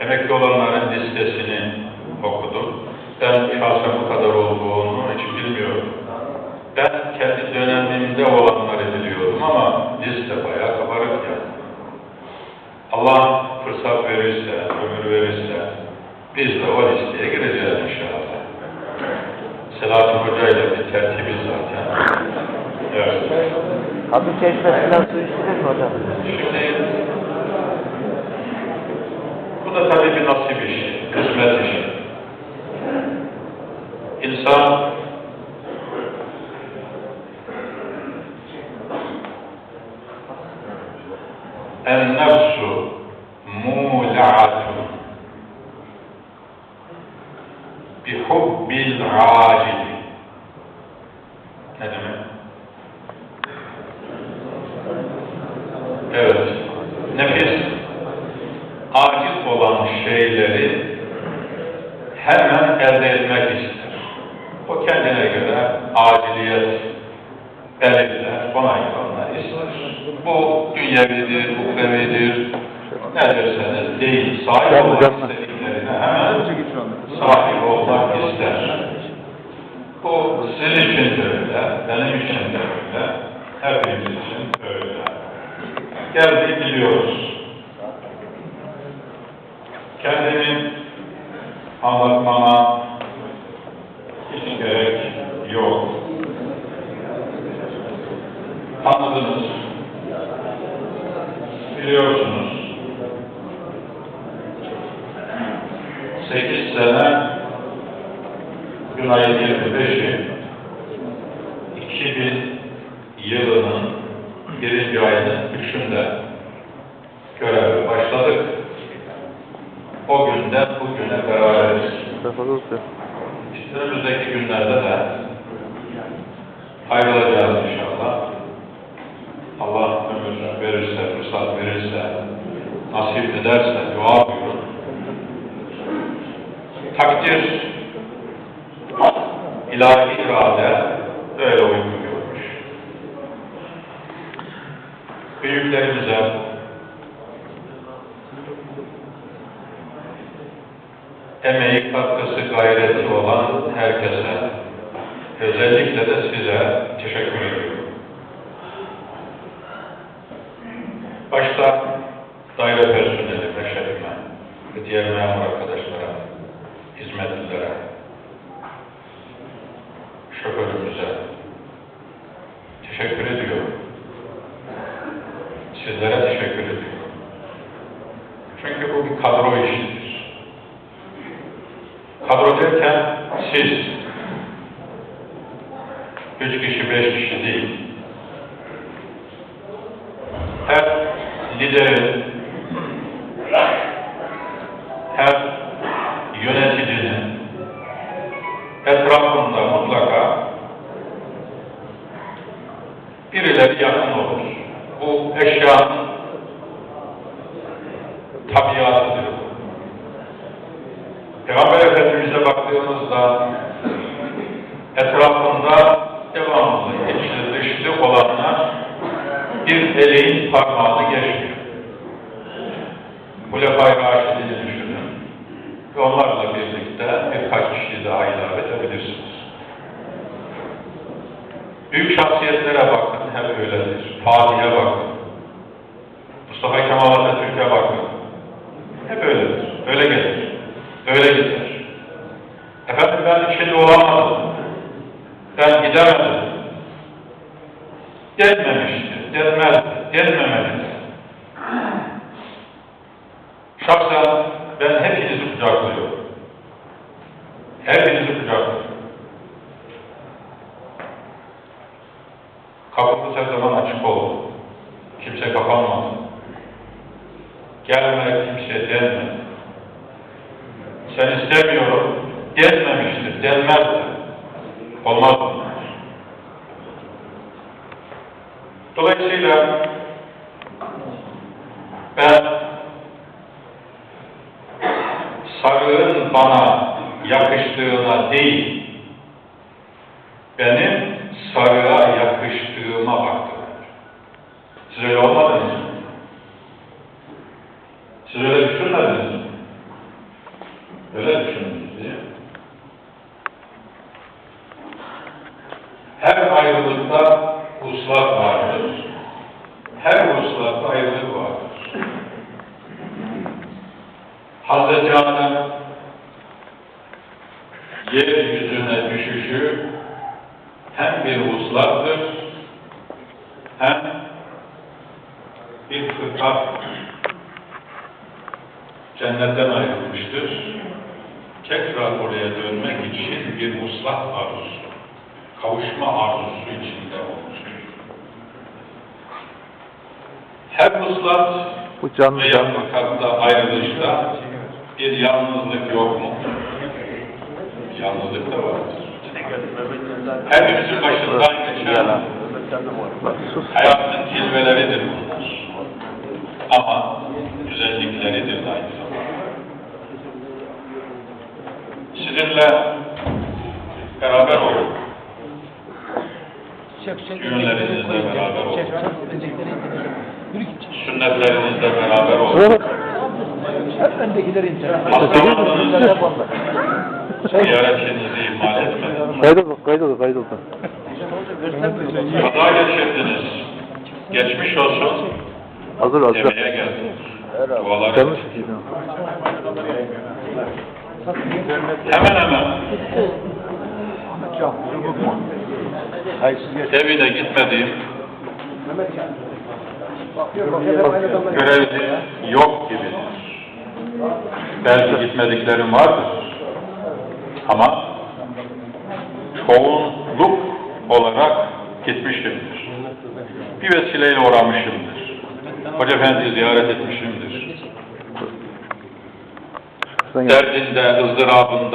emekli olanların listesini okudum. Ben şahsen bu kadar olduğunu hiç bilmiyorum. Ben kendi dönemimde olanları biliyorum ama liste bayağı kabarık yani. Allah fırsat verirse, ömür verirse biz de o listeye gireceğiz inşallah. Selahattin Hoca ile bir tertibiz zaten. Evet. Kapı çeşmesinden su içilir mi hocam? Şimdi da tabi bir nasip iş, kısmet iş. İnsan en النفس مولعة بحب العاجل ne demek? Aciliyet belirler, onaylanlar ister. Bu dünyevidir, ukrevidir, ne derseniz değil, sahip olmak istediklerine hemen sahip olmak ister. Bu sizin için de öyle, benim için de öyle, hepimiz için öyle. Geldi biliyoruz. Kendimi anlatmama hiç gerek yok. Tanıdınız, biliyorsunuz. Sekiz sene gün ayı 25'i 2000 yılının birinci ayının üçünde göreve başladık. O günden bugüne beraberiz. Önümüzdeki günlerde de ayrılacağız inşallah. Allah ömür verirse, fırsat verirse, nasip ederse dua buyurun. Takdir, ilahi irade böyle uygun görmüş. Büyüklerimize, emeği, katkısı, gayreti olan herkese, özellikle de size teşekkür ediyorum. Başta daire personeli, meşerime ve diğer memur arkadaşlara, hizmetlilere, şoförümüze teşekkür ediyorum. Sizlere teşekkür ediyorum. Çünkü bu bir kadro işidir. Kadro derken siz üç kişi, beş kişi değil. Her liderin, her yöneticinin etrafında mutlaka birileri yakın olur. Bu eşyanın tabiatıdır. Peygamber Efendimiz'e baktığımızda etrafında bir eleğin parmağını geçmiyor. Hulefai Raşidini düşünün ve onlarla birlikte birkaç kişi daha ilave edebilirsiniz. Büyük şahsiyetlere bakın, hep öyledir. Fatih'e bakın. Mustafa Kemal Atatürk'e bakın. Hep öyledir. Öyle gelir. Öyle gider. Efendim ben içinde olamadım. Ben gidemedim. Denmemiştir. Denmez. Denmemelidir. Şahsen ben hepinizi kucaklıyorum. Hepinizi kucaklıyorum. Kapımız her zaman açık oldu. Kimse kapanmadı. Gelme kimse denmedi. Sen istemiyorum denmemiştir, denmez de. Olmaz. Dolayısıyla ben sarığın bana yakıştığına değil, benim sarığa yakıştığıma baktırılır. Siz öyle olmadınız mı? Siz öyle düşünmediniz mi? Öyle düşündünüz değil mi? Her ayrılıkta uslat vardır. Her uslatta ayrılık vardır. Hazreti Adem yeryüzüne düşüşü hem bir huslattır hem bir fıtrat cennetten ayrılmıştır. Tekrar oraya dönmek için bir muslat arzusu, kavuşma arzusu içinde olmuştur. Her muslat Bu canlı veya ayrılışta bir yalnızlık yok mu? Yalnızlık da vardır. Hepimizin başından geçen hayatın cilveleridir bunlar. Ama güzellikleridir de aynı zamanda. Sizinle beraber olun. Düğünlerinizle beraber olun. Sünnetlerinizle beraber olun. Hep incele. Hastalandınız, ziyaretinizi ihmal etmeyin. Kaydoldu, kaydoldu, kaydoldu. Kaza geçirdiniz. Geçmiş olsun. Hazır, hazır. Yemeğe geldiniz. Dualar edin. Hemen hemen evine gitmediğim görevli yok gibidir. Belki gitmediklerim vardır. Ama çoğunluk olarak gitmişimdir. Bir vesileyle uğramışımdır. Hoca Efendi'yi ziyaret etmişimdir. Derdinde, ızdırabında,